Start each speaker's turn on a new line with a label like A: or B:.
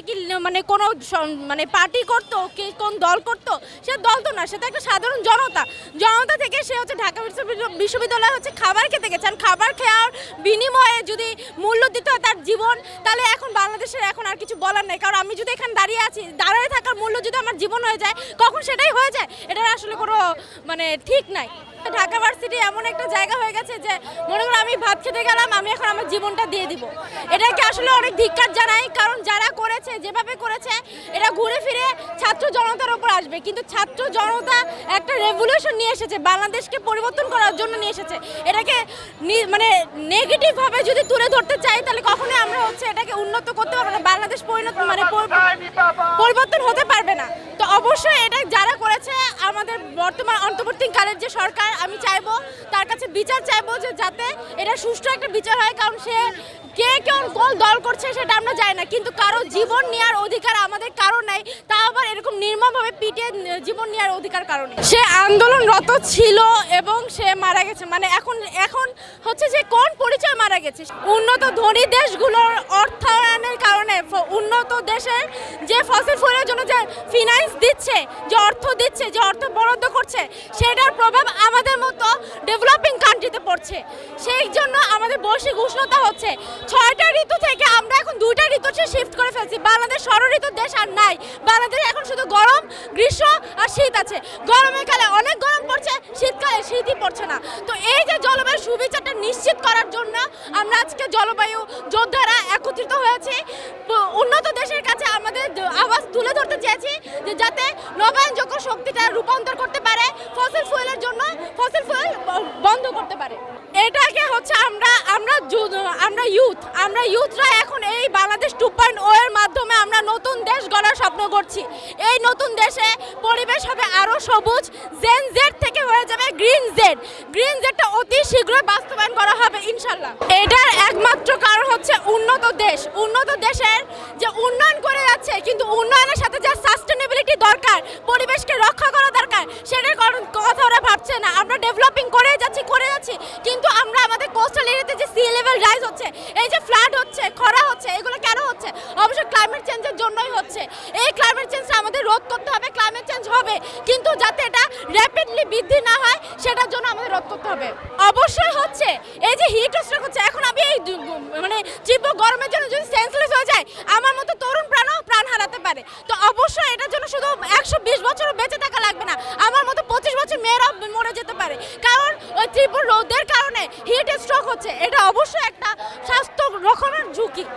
A: সে কি মানে কোনো মানে পার্টি করতো? কি কোন দল করতো? সে দল তো না, সে তো একটা সাধারণ জনতা। জনতা থেকে সে হচ্ছে ঢাকা বিশ্ববিদ্যালয়- বিশ্ববিদ্যালয়ে হচ্ছে খাবার খেতে গেছেন খাবার খাওয়ার বিনিময়ে যদি মূল্য দিতে হয় তার জীবন, তাহলে এখন বাংলাদেশের এখন আর কিছু বলার নেই। কারণ আমি যদি এখানে দাঁড়িয়ে আছি, দাঁড়িয়ে থাকার মূল্য যদি আমার জীবন হয়ে যায়, কখন সেটাই হয়ে যায়? এটার আসলে কোনো মানে ঠিক নাই। ঢাকা ভার্সিটি এমন একটা জায়গা হয়ে গেছে যে মনে করো আমি ভাত খেতে গেলাম, আমি এখন আমার জীবনটা দিয়ে দিব। এটাকে আসলে অনেক ধিক্কার জানাই, কারণ যারা করেছে, যেভাবে করেছে এটা ঘুরে ফিরে ছাত্র জনতার উপর আসবে। কিন্তু ছাত্র জনতা একটা রেভলিউশন নিয়ে এসেছে, বাংলাদেশকে পরিবর্তন করার জন্য নিয়ে এসেছে। এটাকে মানে নেগেটিভভাবে যদি তুলে ধরতে চাই, তাহলে কখনোই আমরা হচ্ছে এটাকে উন্নত করতে পারব না। বাংলাদেশ পরিণত মানে পরিবর্তন হতে পারবে না। তো অবশ্যই এটা যারা করেছে, আমাদের বর্তমান, অন্তর্বর্তীকালের যে সরকার আমি চাইব, তার কাছে বিচার চাইব যে যাতে এটা সুষ্ঠু একটা বিচার হয়, কারণ সে কে কেউ কোন দল করছে সেটা আমরা জানি না। কিন্তু কারও জীবন নেওয়ার অধিকার আমাদের, কারও নির্মমভাবে পিটিয়ে জীবন নেওয়ার অধিকার কারণে। সে আন্দোলনরত ছিল এবং সে মারা গেছে। মানে এখন এখন হচ্ছে যে কোন পরিচয় মারা গেছে? উন্নত ধনী দেশগুলোর অর্থায়নের কারণে উন্নত দেশের যে ফসল ফুলের জন্য যে ফিনান্স দিচ্ছে, যে অর্থ দিচ্ছে, যে অর্থ বরাদ্দ করছে, সেটার প্রভাব আমাদের মতো ডেভেলপিং কান্ট্রিতে পড়ছে। সেই জন্য আমাদের বৈশ্বিক উষ্ণতা হচ্ছে। ছয়টা ঋতু থেকে দুইটা ঋতুতে শিফট করে ফেলছি। বাংলাদেশ ষড় ঋতুর দেশ আর নাই। বাংলাদেশ এখন শুধু গরম, গ্রীষ্ম আর শীত আছে। গরমের কালে অনেক গরম পড়ছে, শীতকালে শীতই পড়ছে না। তো এই যে জলবায়ু সুবিচারটা নিশ্চিত করার জন্য আমরা আজকে জলবায়ু যোদ্ধারা একত্রিত হয়েছি। উন্নত দেশের কাছে আমাদের আওয়াজ তুলে ধরতে চেয়েছি যে যাতে নবায়নযোগ্য শক্তিটা রূপান্তর করতে পারে ফসিল ফুয়েলের জন্য ফসিল ফুয়েল বন্ধ করতে পারে। এটাকে হচ্ছে আমরা আমরা ইউথ আমরা ইউথরা এখন এই বাংলাদেশ টু পয়েন্ট ও এর মাধ্যমে আমরা নতুন দেশ গড়ার স্বপ্ন করছি। এই নতুন দেশে পরিবেশ হবে আরও সবুজ জেন জেড থেকে হয়ে যাবে গ্রিন জেড গ্রিন জেডটা অতি শীঘ্রই বাস্তবায়ন করা হবে ইনশাল্লাহ এটার একমাত্র কারণ হচ্ছে উন্নত দেশ। উন্নত দেশের যে উন্নয়ন করে যাচ্ছে, কিন্তু উন্নয়নের সাথে যে সাস্টেনেবিলিটি দরকার, পরিবেশকে রক্ষা করা দরকার, সেটার কথা ওরা ভাবছে না। আমরা ডেভেলপিং করে যাচ্ছি করে যাচ্ছি, কিন্তু আমরা আমাদের কোস্টাল লেভেল রাইজ হচ্ছে, এই যে ফ্লাড হচ্ছে, খরা হচ্ছে, এগুলো কেন হচ্ছে? অবশ্য ক্লাইমেট চেঞ্জের জন্যই হচ্ছে। এই ক্লাইমেট চেঞ্জটা আমাদের রোধ করতে হবে ক্লাইমেট চেঞ্জ হবে, কিন্তু যাতে এটা র্যাপিডলি বৃদ্ধি না হয়, সেটার জন্য আমাদের রোধ করতে হবে। অবশ্যই হচ্ছে, এই যে হিট স্ট্রোক হচ্ছে, এখন আমি এই মানে তীব্র গরমের জন্য যদি সেন্সলেস হয়ে যায়, আমার মতো তরুণ প্রাণও প্রাণ হারাতে পারে। তো অবশ্যই এটার জন্য শুধু একশো বিশ বছরও বেঁচে থাকা লাগবে না, আমার মতো পঁচিশ বছর মেয়েরাও মরে যেতে পারে। কারণ ওই তীব্র রোদের কারণে হিট স্ট্রোক হচ্ছে। এটা অবশ্যই একটা স্বাস্থ্য রক্ষণের ঝুঁকি।